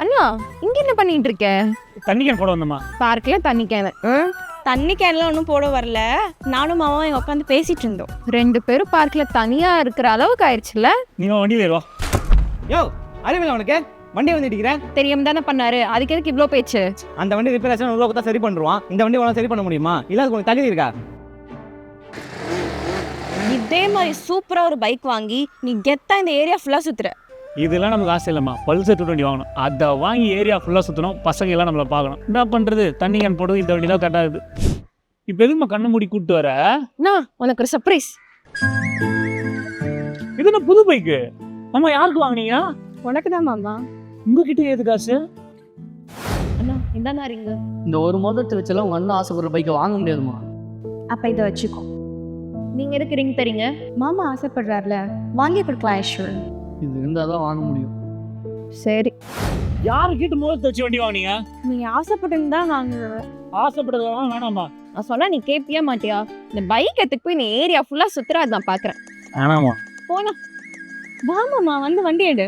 அண்ணா இங்க என்ன பண்ணிட்டு இருக்க தண்ணி கேன் போட வந்தம்மா. பார்க்கல தண்ணி கேன. தண்ணி கேன்லாம் ஒன்றும் போட வரல. நானும் மாமாவும் இங்கே உட்காந்து பேசிட்டு இருந்தோம். ரெண்டு பேரும் பார்க்ல தனியா இருக்கிற அளவுக்கு ஆயிடுச்சுல நீ வண்டியில் ஏறுவா யோ அறிவில்லை உனக்கு. வண்டி வந்து இடிக்கிறேன் தெரியாம தானே பண்ணாரு. அதுக்கு எதுக்கு இவ்ளோ பேச்சு? அந்த வண்டி ரிப்பேர் ஆச்சுன்னா உள்ள கொடுத்தா சரி பண்ணுவான் இந்த வண்டி உனக்கு சரி பண்ண முடியுமா? இல்ல அதுக்கு உனக்கு தகுதி இருக்கா? இதே மாதிரி சூப்பராக ஒரு பைக் வாங்கி நீ கெத்தா இந்த ஏரியா ஃபுல்லாக சுத்துற. இதெல்லாம் நமக்கு ஆசை இல்லைம்மா. பல்சர் டூ டுவெண்ட்டி வாங்கணும். அதை வாங்கி ஏரியா ஃபுல்லாக சுற்றணும் பசங்க எல்லாம் நம்மளை பார்க்கணும். என்ன பண்ணுறது தண்ணி கேன் போடுறது இந்த வண்டி தான் கட்டாது இப்போ எதுக்குமா கண்ணு மூடி கூப்பிட்டு வர? அண்ணா உனக்கு ஒரு சர்ப்ரைஸ் இது என்ன புது பைக்கு அம்மா யாருக்கு வாங்குனீங்க? உனக்கு தான் மாமா. உங்ககிட்ட ஏது காசு? அண்ணா இந்தாண்ணா ரிங்கு இந்த ஒரு மோதிரத்தை வச்செல்லாம் உங்க அண்ணன் ஆசைப்படுற பைக்கை வாங்க முடியாதுமா அப்போ இதை வச்சுக்கோ. நீங்க எதுக்கு ரிங் தரீங்க மாமா ஆசைப்படுறாருல. வாங்கி கொடுக்கலாம் ஐஸ்வர் இது இருந்தால் தான் வாங்க முடியும். சரி. யாரு கிட்ட மோதத்தை வச்சு வண்டி வாங்குனீங்க? நீ ஆசைப்பட்டிருந்தா வாங்க ஆசைப்படுறதெல்லாம் வேணாமா? நான் சொன்னா நீ கேப்பியா மாட்டியா? இந்த பைக் எடுத்துக்கு போய் நீ ஏரியா ஃபுல்லா சுத்துற நான் பாக்குறேன். வேணாமா? போனா வாமாம்மா வந்து வண்டி எடு.